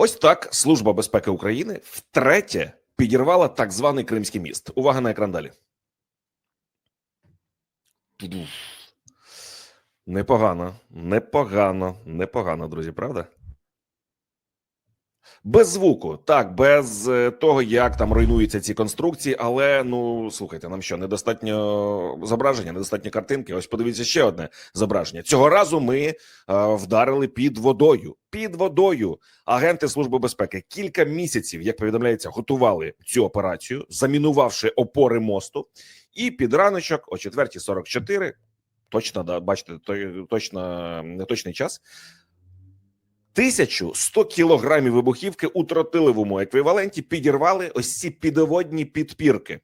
Ось так Служба безпеки України втретє підірвала так званий Кримський міст. Увага на екран далі. Непогано, непогано, непогано, друзі, правда? Без звуку, так, без е, того, як там руйнуються ці конструкції, але ну слухайте, нам що недостатньо зображення, недостатньо картинки. Ось подивіться ще одне зображення. Цього разу ми е, вдарили під водою. Під водою агенти служби безпеки кілька місяців, як повідомляється, готували цю операцію, замінувавши опори мосту. І під раночок о 4.44, точно да, бачите, точно не точний час. 1100 кілограмів вибухівки у тротиловому еквіваленті підірвали ось ці підводні підпірки.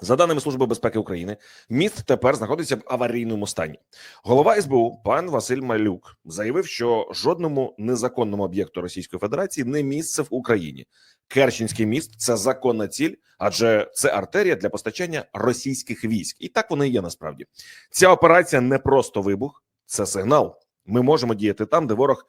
За даними Служби безпеки України, міст тепер знаходиться в аварійному стані. Голова СБУ пан Василь Малюк заявив, що жодному незаконному об'єкту Російської Федерації не місце в Україні. Керченський міст це законна ціль, адже це артерія для постачання російських військ, і так воно і є насправді. Ця операція не просто вибух, це сигнал. Ми можемо діяти там, де ворог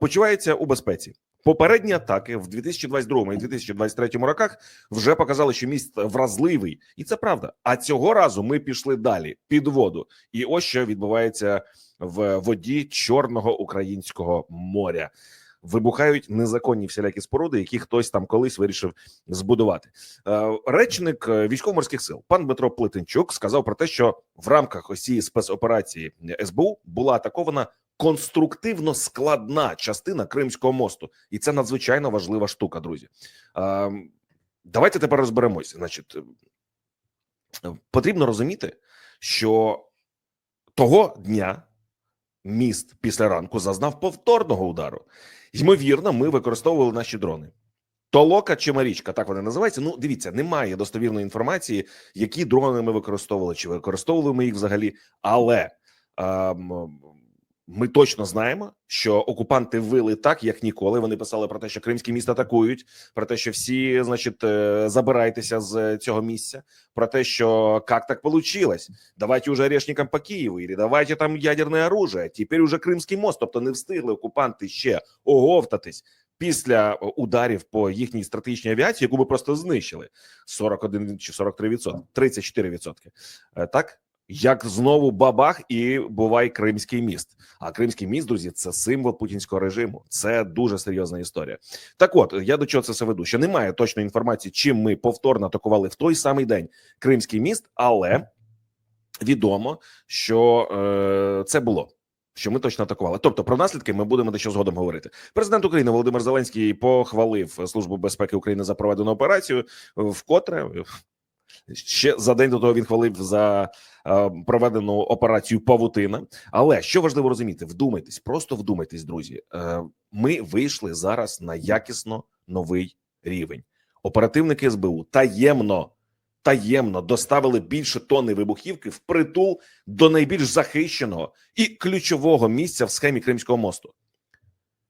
почувається у безпеці. Попередні атаки в 2022 і 2023 роках вже показали, що міст вразливий, і це правда. А цього разу ми пішли далі під воду, і ось що відбувається в воді Чорного українського моря. Вибухають незаконні всілякі споруди, які хтось там колись вирішив збудувати. Е, Речник е, військово-морських сил пан Дмитро Плетенчук сказав про те, що в рамках ось спецоперації СБУ була атакована конструктивно складна частина Кримського мосту, і це надзвичайно важлива штука, друзі. Е, Давайте тепер розберемося. Значить, е, потрібно розуміти, що того дня міст після ранку зазнав повторного удару. Ймовірно, ми використовували наші дрони. Толока чи Марічка, так вони називаються. Ну, дивіться, немає достовірної інформації, які дрони ми використовували, чи використовували ми їх взагалі. Але ем, ми точно знаємо, що окупанти вили так, як ніколи. Вони писали про те, що кримське міст атакують, про те, що всі, значить, е, забирайтеся з цього місця. Про те, що як так получилось, давайте уже орешникам по Києву, і давайте там ядерне оружие. Тепер уже Кримський мост. Тобто не встигли окупанти ще оговтатись після ударів по їхній стратегічній авіації, яку ми просто знищили 41 чи 43 відсотки, 34 відсотки. Е, Так як знову бабах і бувай Кримський міст. А Кримський міст, друзі, це символ путінського режиму. Це дуже серйозна історія. Так, от я до чого це все веду? Ще немає точної інформації, чим ми повторно атакували в той самий день Кримський міст, але відомо, що е, це було. Що ми точно атакували, тобто про наслідки ми будемо дещо згодом говорити. Президент України Володимир Зеленський похвалив Службу безпеки України за проведену операцію. Вкотре ще за день до того він хвалив за е, проведену операцію Павутина. Але що важливо розуміти, вдумайтесь, просто вдумайтесь, друзі. Е, ми вийшли зараз на якісно новий рівень. Оперативники СБУ таємно таємно доставили більше тонни вибухівки в притул до найбільш захищеного і ключового місця в схемі Кримського мосту.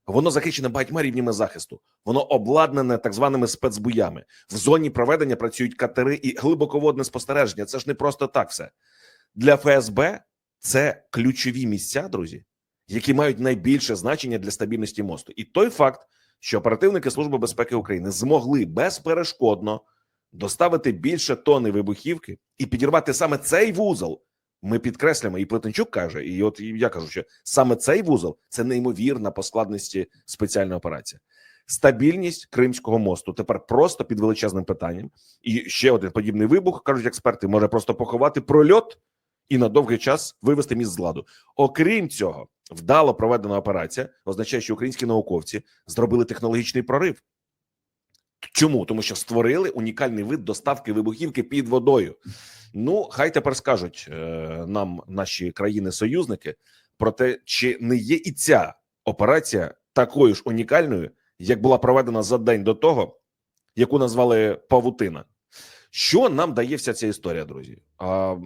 Воно захищене багатьма рівнями захисту. Воно обладнане так званими спецбуями. В зоні проведення працюють катери і глибоководне спостереження. Це ж не просто так все для ФСБ. Це ключові місця, друзі, які мають найбільше значення для стабільності мосту. І той факт, що оперативники Служби безпеки України змогли безперешкодно доставити більше тони вибухівки і підірвати саме цей вузол. Ми підкреслюємо, і Плетенчук каже, і от я кажу, що саме цей вузол це неймовірна по складності спеціальна операція. Стабільність Кримського мосту тепер просто під величезним питанням. І ще один подібний вибух кажуть експерти, може просто поховати прольот і на довгий час вивести міст з ладу. Окрім цього, вдало проведена операція означає, що українські науковці зробили технологічний прорив. Чому? Тому що створили унікальний вид доставки вибухівки під водою. Ну, хай тепер скажуть е, нам наші країни-союзники про те, чи не є і ця операція такою ж унікальною, як була проведена за день до того, яку назвали Павутина. Що нам дає вся ця історія, друзі? А,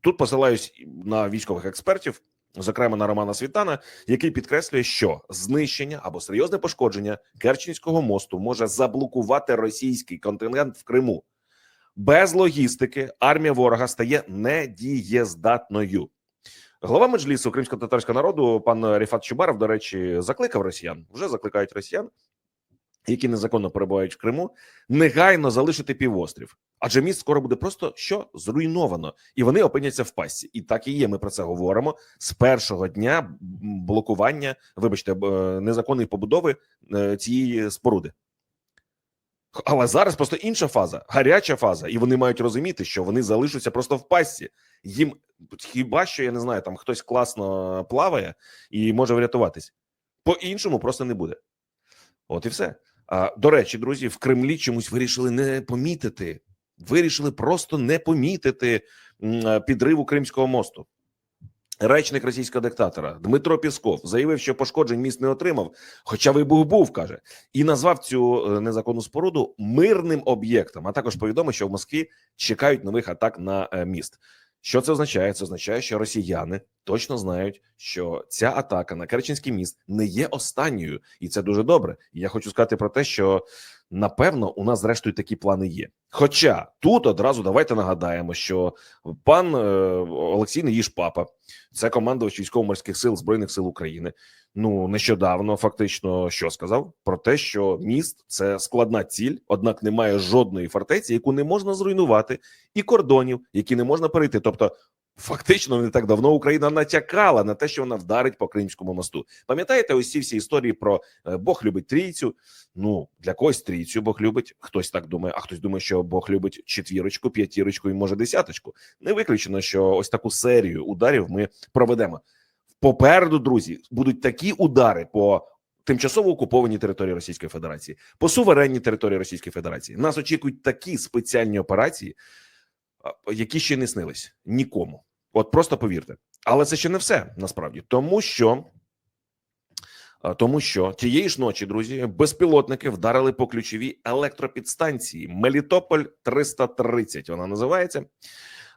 Тут посилаюсь на військових експертів, зокрема на Романа Світана, який підкреслює, що знищення або серйозне пошкодження Керченського мосту може заблокувати російський контингент в Криму. Без логістики армія ворога стає недієздатною. Глава меджлісу кримсько-татарського народу, пан Ріфат Чубаров, до речі, закликав росіян. Вже закликають росіян які незаконно перебувають в Криму, негайно залишити півострів. Адже міст скоро буде просто що зруйновано, і вони опиняться в пастці. І так і є. Ми про це говоримо з першого дня блокування, вибачте, е, незаконної побудови е, цієї споруди. Але зараз просто інша фаза, гаряча фаза, і вони мають розуміти, що вони залишаться просто в пастці. Їм хіба що я не знаю, там хтось класно плаває і може врятуватись. По іншому просто не буде. От і все. До речі, друзі, в Кремлі чомусь вирішили не помітити, вирішили просто не помітити е, підриву Кримського мосту. Речник російського диктатора Дмитро Пісков заявив, що пошкоджень міст не отримав, хоча вибух був, каже, і назвав цю е, незаконну споруду мирним об'єктом. А також повідомив, що в Москві чекають нових атак на е, міст. Що це означає? Це означає, що росіяни точно знають, що ця атака на Керченський міст не є останньою, і це дуже добре. І я хочу сказати про те, що напевно у нас зрештою такі плани є. Хоча тут одразу давайте нагадаємо, що пан е, Олексій Неїж Папа, це командувач військово-морських сил збройних сил України. Ну нещодавно фактично що сказав про те, що міст це складна ціль, однак немає жодної фортеці, яку не можна зруйнувати, і кордонів, які не можна перейти. Тобто, фактично, не так давно Україна натякала на те, що вона вдарить по Кримському мосту. Пам'ятаєте, ось ці всі історії про е, Бог любить трійцю. Ну для когось трійцю Бог любить, хтось так думає, а хтось думає, що Бог любить четвірочку, п'ятірочку і може десяточку. Не виключено, що ось таку серію ударів ми проведемо. Попереду, друзі, будуть такі удари по тимчасово окупованій території Російської Федерації, по суверенній території Російської Федерації. Нас очікують такі спеціальні операції, які ще не снились нікому. От просто повірте. Але це ще не все насправді, тому що. Тому що тієї ж ночі, друзі, безпілотники вдарили по ключовій електропідстанції Мелітополь 330 Вона називається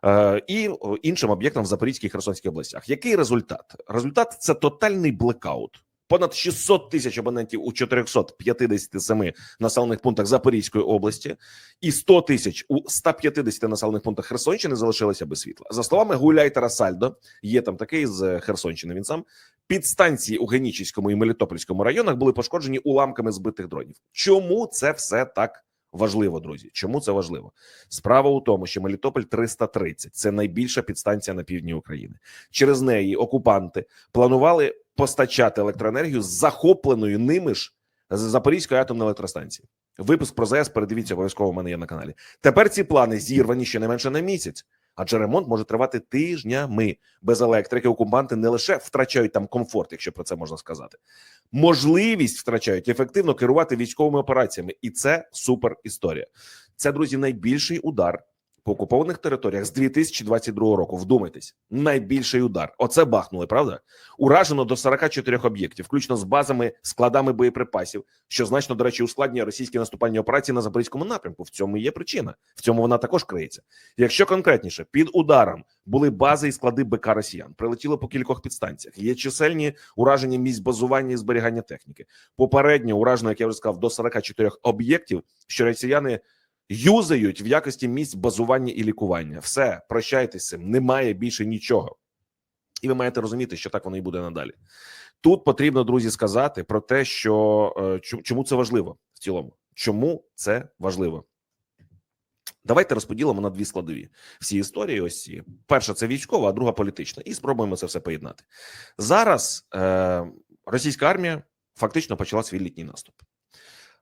е, і іншим об'єктам в Запорізькій і Херсонській областях. Який результат? Результат це тотальний блекаут. Понад 600 тисяч абонентів у 457 населених пунктах Запорізької області і 100 тисяч у 150 населених пунктах Херсонщини залишилися без світла. За словами Гуляйтера Сальдо, є там такий з Херсонщини. Він сам підстанції у Генічівському і Мелітопольському районах були пошкоджені уламками збитих дронів. Чому це все так важливо, друзі? Чому це важливо? Справа у тому, що Мелітополь 330 – це найбільша підстанція на півдні України. Через неї окупанти планували постачати електроенергію захопленою ними ж з Запорізької атомної електростанції. Випуск про ЗАЕС передивіться обов'язково. У мене є на каналі. Тепер ці плани зірвані щонайменше на місяць. Адже ремонт може тривати тижнями без електрики. Окупанти не лише втрачають там комфорт, якщо про це можна сказати, можливість втрачають ефективно керувати військовими операціями, і це супер історія. Це друзі, найбільший удар по окупованих територіях з 2022 року. Вдумайтесь, найбільший удар. Оце бахнули, правда? Уражено до 44 об'єктів, включно з базами, складами боєприпасів, що значно, до речі, ускладнює російські наступальні операції на запорізькому напрямку. В цьому є причина. В цьому вона також криється. Якщо конкретніше, під ударом були бази і склади БК Росіян, прилетіло по кількох підстанціях. Є чисельні ураження місць базування і зберігання техніки. Попередньо уражено, як я вже сказав, до 44 об'єктів, що росіяни юзають в якості місць базування і лікування. Все, прощайтеся, немає більше нічого. І ви маєте розуміти, що так воно і буде надалі. Тут потрібно, друзі, сказати про те, що е, чому це важливо в цілому. Чому це важливо? Давайте розподілимо на дві складові всі історії. Ось перша це військова, а друга політична, і спробуємо це все поєднати. Зараз е, російська армія фактично почала свій літній наступ.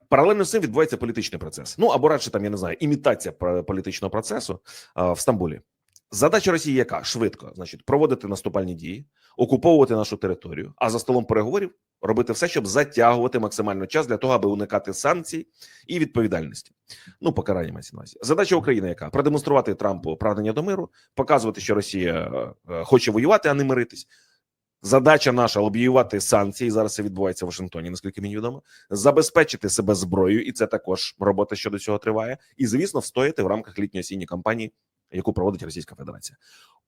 Паралельно з цим відбувається політичний процес. Ну або радше там я не знаю, імітація політичного процесу а, в Стамбулі. Задача Росії яка швидко, значить, проводити наступальні дії, окуповувати нашу територію, а за столом переговорів робити все, щоб затягувати максимально час для того, аби уникати санкцій і відповідальності. Ну, покарання мається на увазі. Задача України, яка продемонструвати Трампу прагнення до миру, показувати, що Росія е, е, хоче воювати, а не миритись. Задача наша лобіювати санкції. Зараз це відбувається в Вашингтоні, наскільки мені відомо, забезпечити себе зброєю, і це також робота щодо цього триває. І звісно, встояти в рамках літньої осінньої кампанії, яку проводить Російська Федерація.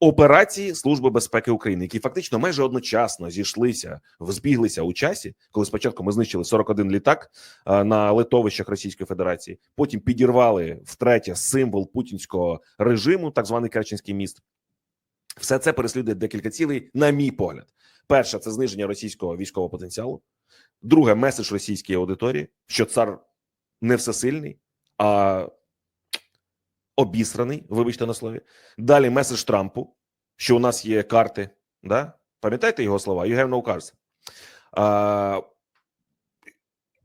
Операції Служби безпеки України, які фактично майже одночасно зійшлися, збіглися у часі, коли спочатку ми знищили 41 літак на литовищах Російської Федерації, потім підірвали втретє символ путінського режиму, так званий Керченський міст. Все це переслідує декілька цілей, на мій погляд. Перше це зниження російського військового потенціалу. Друге меседж російській аудиторії, що цар не всесильний, а обісраний, вибачте на слові. Далі меседж Трампу, що у нас є карти. Да? Пам'ятаєте його слова? You have no cards. А,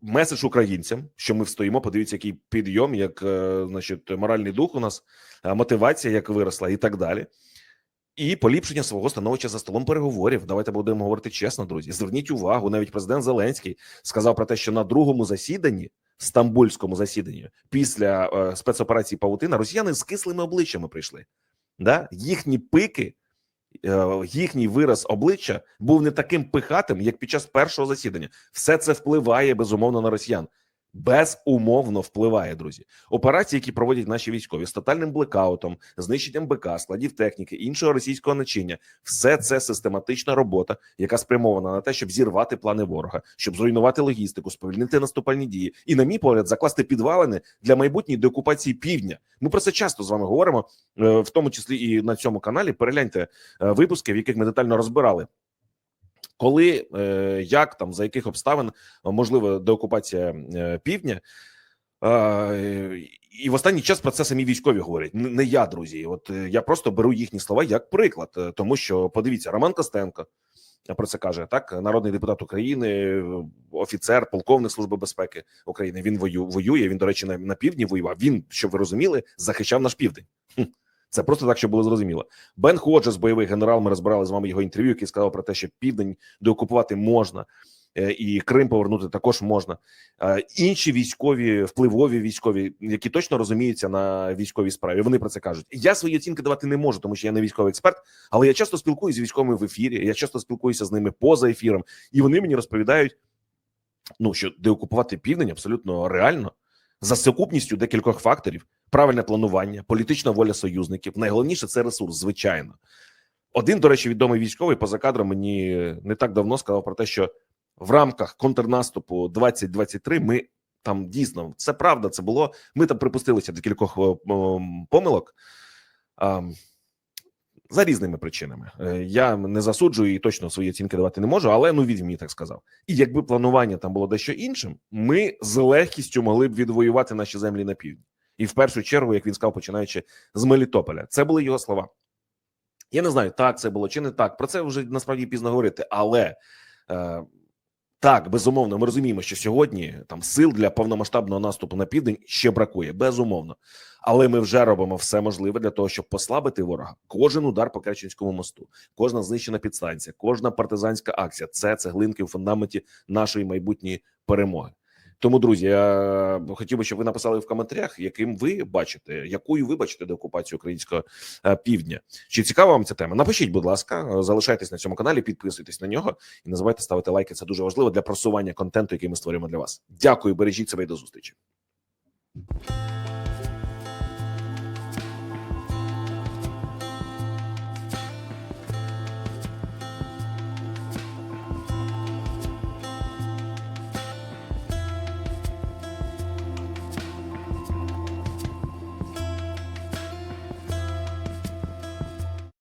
меседж українцям, що ми встоїмо. Подивіться, який підйом, як е, значить, моральний дух у нас, мотивація, як виросла, і так далі. І поліпшення свого становища за столом переговорів. Давайте будемо говорити чесно, друзі. Зверніть увагу, навіть президент Зеленський сказав про те, що на другому засіданні, стамбульському засіданні, після е, спецоперації Павутина, росіяни з кислими обличчями прийшли. Да? Їхні пики, е, їхній вираз обличчя був не таким пихатим, як під час першого засідання. Все це впливає безумовно на росіян. Безумовно впливає, друзі. Операції, які проводять наші військові з тотальним блекаутом, знищенням БК, складів техніки, іншого російського начиння, все це систематична робота, яка спрямована на те, щоб зірвати плани ворога, щоб зруйнувати логістику, сповільнити наступальні дії, і, на мій погляд, закласти підвалини для майбутньої деокупації півдня. Ми про це часто з вами говоримо, е, в тому числі і на цьому каналі. Перегляньте е, випуски, в яких ми детально розбирали. Коли е, як там за яких обставин е, можлива деокупація е, півдня, і в останній час про це самі військові говорять. Не я, друзі. От я просто беру їхні слова як приклад, тому що подивіться, Роман Костенко про це каже так. Народний депутат України, офіцер, полковник служби безпеки України. Він вою, воює. Він, до речі, на, на півдні воював. Він, щоб ви розуміли, захищав наш південь. Це просто так, щоб було зрозуміло. Бен Ходжес, бойовий генерал. Ми розбирали з вами його інтерв'ю, який сказав про те, що південь деокупувати можна, е, і Крим повернути також можна. Е, Інші військові, впливові військові, які точно розуміються на військовій справі, вони про це кажуть. Я свої оцінки давати не можу, тому що я не військовий експерт, але я часто спілкуюся з військовими в ефірі. Я часто спілкуюся з ними поза ефіром, і вони мені розповідають, ну що деокупувати південь абсолютно реально за сукупністю декількох факторів: правильне планування, політична воля союзників. Найголовніше це ресурс, звичайно. Один, до речі, відомий військовий поза кадром мені не так давно сказав про те, що в рамках контрнаступу 2023 ми там дійсно це правда. Це було. Ми там припустилися до кількох о, помилок. За різними причинами Е, я не засуджую і точно свої оцінки давати не можу, але ну він так сказав. І якби планування там було дещо іншим, ми з легкістю могли б відвоювати наші землі на півдні. І в першу чергу, як він сказав, починаючи з Мелітополя, це були його слова. Я не знаю, так це було чи не так. Про це вже насправді пізно говорити, але е, так, безумовно, ми розуміємо, що сьогодні там сил для повномасштабного наступу на південь ще бракує, безумовно. Але ми вже робимо все можливе для того, щоб послабити ворога. Кожен удар по Керченському мосту, кожна знищена підстанція, кожна партизанська акція це цеглинки у фундаменті нашої майбутньої перемоги. Тому, друзі, я хотів би, щоб ви написали в коментарях, яким ви бачите, якою ви бачите деокупацію українського е, півдня. Чи цікава вам ця тема? Напишіть, будь ласка, е, залишайтесь на цьому каналі, підписуйтесь на нього і не забувайте ставити лайки. Це дуже важливо для просування контенту, який ми створюємо для вас. Дякую, бережіть себе і до зустрічі.